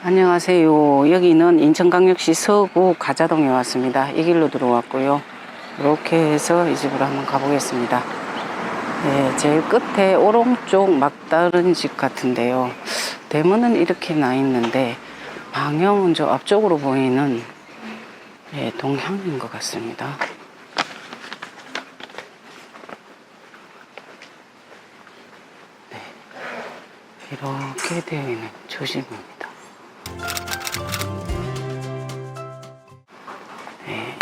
안녕하세요. 여기는 인천광역시 서구 가자동에 왔습니다. 이 길로 들어왔고요. 이렇게 해서 이 집으로 한번 가보겠습니다. 네, 제일 끝에 오른쪽 막다른 집 같은데요. 대문은 이렇게 나 있는데 방향은 저 앞쪽으로 보이는 예, 동향인 것 같습니다. 네, 이렇게 되어 있는 조심입니다.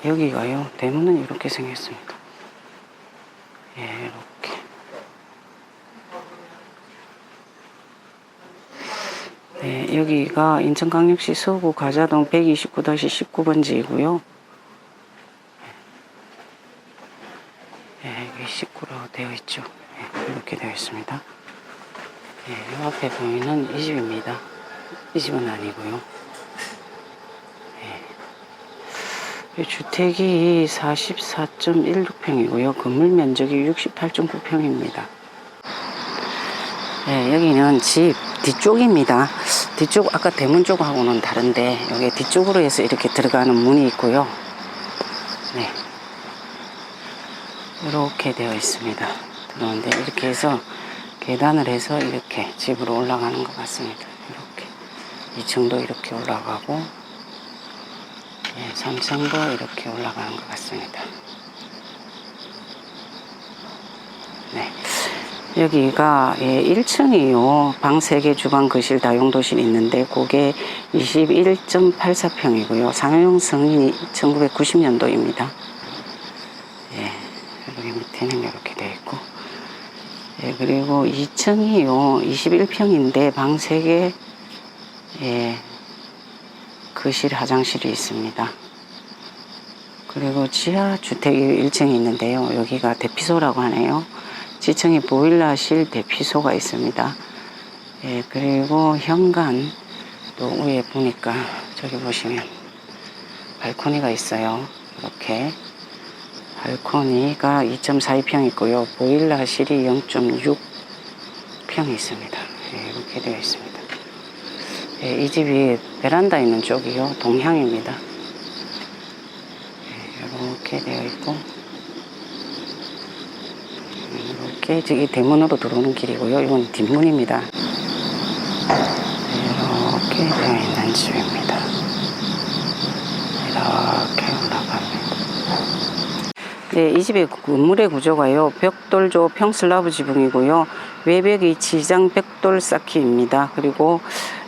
여기가요. 대문은 이렇게 생겼습니다. 예, 이렇게. 네, 여기가 인천광역시 서구 가자동 129-19번지이고요. 예, 여기 19로 되어 있죠. 예, 이렇게 되어 있습니다. 예, 이 앞에 보이는 이 집입니다. 이 집은 아니고요. 이 주택이 44.16평이고요. 건물 면적이 68.9평입니다. 네, 여기는 집 뒤쪽입니다. 뒤쪽 아까 대문 쪽하고는 다른데 여기 뒤쪽으로 해서 이렇게 들어가는 문이 있고요. 네. 이렇게 되어 있습니다. 들어오는데 이렇게 해서 계단을 해서 이렇게 집으로 올라가는 것 같습니다. 이렇게 2층도 이렇게 올라가고 예, 3층도 이렇게 올라가는 것 같습니다. 네. 여기가 예, 1층이요. 방 3개, 주방, 거실, 다용도실 있는데 그게 21.84평이고요. 상용 승인이 1990년도입니다. 예, 여기 밑에는 이렇게 되어 있고 예, 그리고 2층이요. 21평인데 방 3개 예, 거실, 화장실이 있습니다. 그리고 지하 주택이 1층에 있는데요. 여기가 대피소라고 하네요. 지층에 보일러실 대피소가 있습니다. 예, 그리고 현관 또 위에 보니까 저기 보시면 발코니가 있어요. 이렇게 발코니가 2.42평 있고요. 보일러실이 0.6평 있습니다. 예, 이렇게 되어 있습니다. 예, 이 집이 베란다 있는 쪽이요. 동향입니다. 예, 이렇게 되어 있고 이렇게 저기 대문으로 들어오는 길이고요. 이건 뒷문입니다. 이렇게 되어 있는 집입니다. 이렇게 올라갑니다. 네, 이 집의 건물의 구조가요. 벽돌조 평슬라브 지붕이고요. 외벽이 지장 벽돌 쌓기입니다. 그리고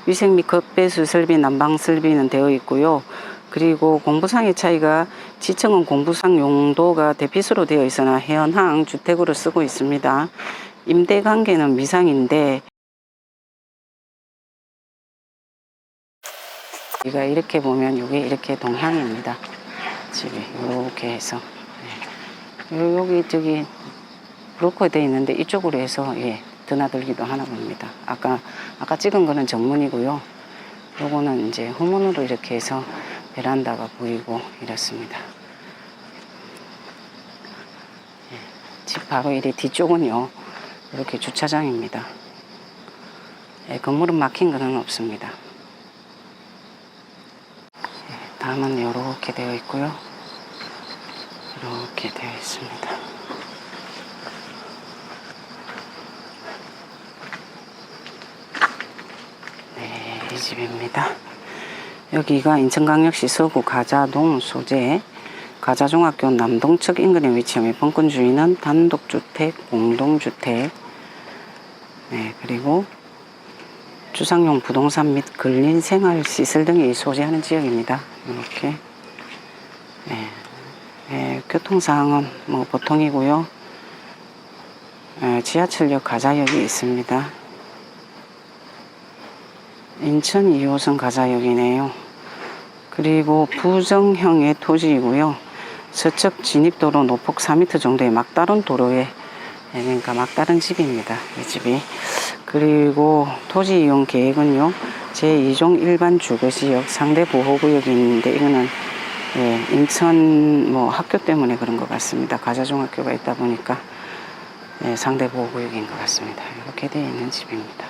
위생 및 급배수 설비, 난방 설비는 되어 있고요. 그리고 공부상의 차이가 지층은 공부상 용도가 대피소로 되어 있으나 현황 주택으로 쓰고 있습니다. 임대 관계는 미상인데 우리가 이렇게 보면 이게 이렇게 동향입니다. 집이 이렇게 해서 네. 요- 여기 저기 브로커 되어 있는데 이쪽으로 해서 예 드나들기도 하나 봅니다. 아까 아까 찍은 거는 정문이고요. 요거는 이제 후문으로 이렇게 해서 베란다가 보이고 이렇습니다. 예, 집 바로 이리 뒤쪽은요 이렇게 주차장입니다. 예, 건물은 막힌 거는 없습니다. 예, 다음은 이렇게 되어 있고요. 이렇게 되어 있습니다. 집입니다. 여기가 인천광역시 서구 가자동 소재 가자중학교 남동측 인근에 위치하며 본권 주인은 단독주택, 공동주택, 네, 그리고 주상용 부동산 및 근린 생활 시설 등이 소재하는 지역입니다. 이렇게 네, 네, 교통상은 뭐 보통이고요. 네, 지하철역 가자역이 있습니다. 인천 2호선 가자역이네요. 그리고 부정형의 토지이고요. 서쪽 진입도로 노폭 4m 정도의 막다른 도로에 예, 그러니까 막다른 집입니다. 이 집이. 그리고 토지 이용 계획은요. 제2종 일반 주거지역 상대 보호구역이 있는데 이거는 예, 인천 뭐 학교 때문에 그런 것 같습니다. 가자중학교가 있다 보니까 예, 상대 보호구역인 것 같습니다. 이렇게 되어 있는 집입니다.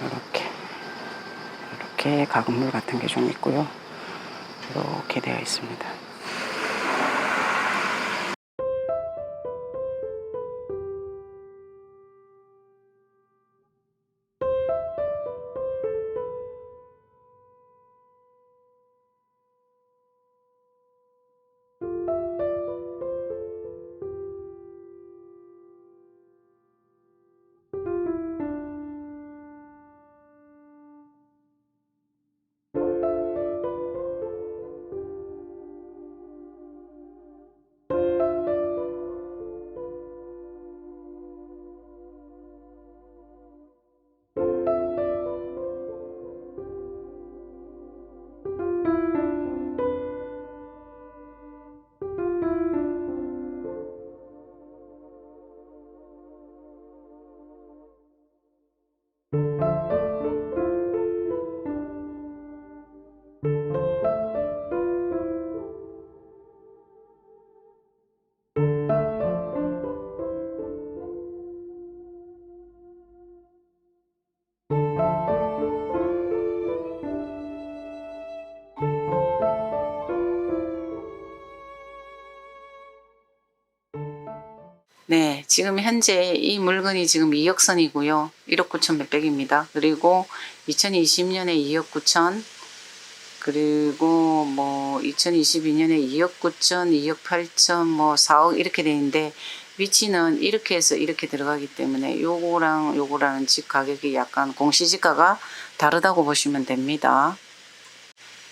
이렇게. 이렇게. 가건물 같은 게 좀 있고요. 이렇게 되어 있습니다. 지금 현재 이 물건이 지금 2억 선이고요. 1억 9천 몇백입니다. 그리고 2020년에 2억 9천, 그리고 뭐 2022년에 2억 9천, 2억 8천, 뭐 4억 이렇게 돼 있는데 위치는 이렇게 해서 이렇게 들어가기 때문에 요거랑 요거랑 집 가격이 약간 공시지가가 다르다고 보시면 됩니다.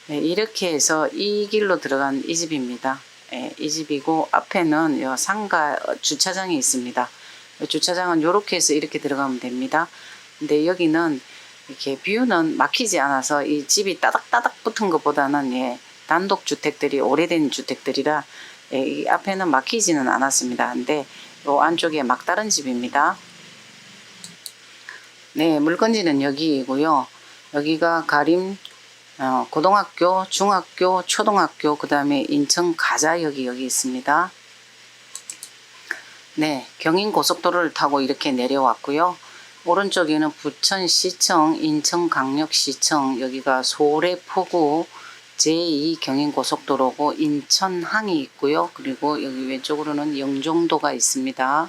네, 이렇게 해서 이 길로 들어간 이 집입니다. 예, 이 집이고 앞에는 요 상가 어, 주차장이 있습니다. 요 주차장은 이렇게 해서 이렇게 들어가면 됩니다. 근데 여기는 이렇게 뷰는 막히지 않아서 이 집이 따닥따닥 붙은 것보다는 예, 단독 주택들이 오래된 주택들이라 예, 이 앞에는 막히지는 않았습니다. 근데 요 안쪽에 막다른 집입니다. 네, 물건지는 여기이고요. 여기가 가림 어, 고등학교, 중학교, 초등학교, 그 다음에 인천 가자역이 여기 있습니다. 네, 경인 고속도로를 타고 이렇게 내려왔고요. 오른쪽에는 부천시청, 인천강력시청, 여기가 소래포구 제2 경인고속도로고 인천항이 있고요. 그리고 여기 왼쪽으로는 영종도가 있습니다.